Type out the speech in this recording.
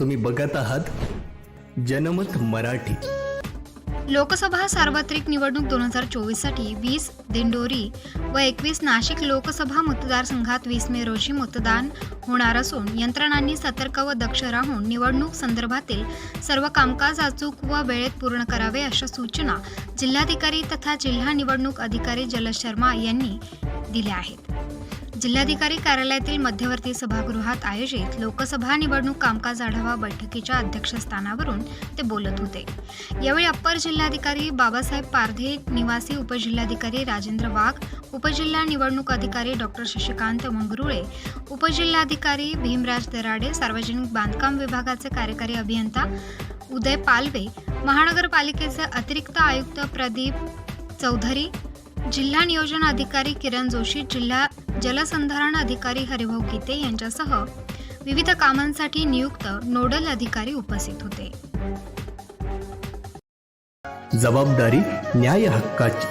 तुम्ही बघत आहात जनमत मराठी. लोकसभा सार्वत्रिक निवडणूक दोन हजार चोवीससाठी वीस दिंडोरी व एकवीस नाशिक लोकसभा मतदारसंघात वीस मे रोजी मतदान होणार असून यंत्रणांनी सतर्क व दक्ष राहून निवडणूक संदर्भातील सर्व कामकाज अचूक व वेळेत पूर्ण करावे अशा सूचना जिल्हाधिकारी तथा जिल्हा निवडणूक अधिकारी जलज शर्मा यांनी दिल्या आहेत. जिल्हाधिकारी कार्यालयातील मध्यवर्ती सभागृहात आयोजित लोकसभा निवडणूक कामकाज आढावा बैठकीच्या अध्यक्षस्थानावरून ते बोलत होते. यावेळी अप्पर जिल्हाधिकारी बाबासाहेब पारधे निवासी उपजिल्हाधिकारी राजेंद्र वाघ उपजिल्हा निवडणूक अधिकारी डॉक्टर शशिकांत मंगरुळे उपजिल्हाधिकारी भीमराज दराडे सार्वजनिक बांधकाम विभागाचे कार्यकारी अभियंता उदय पालवे महानगरपालिकेचे अतिरिक्त आयुक्त प्रदीप चौधरी जिल्हा नियोजन अधिकारी किरण जोशी जिल्हा जलसंधारण अधिकारी हरिभाऊ गीते यांच्यासह विविध कामांसाठी नियुक्त नोडल अधिकारी उपस्थित होते. जबाबदारी न्याय हक्काची.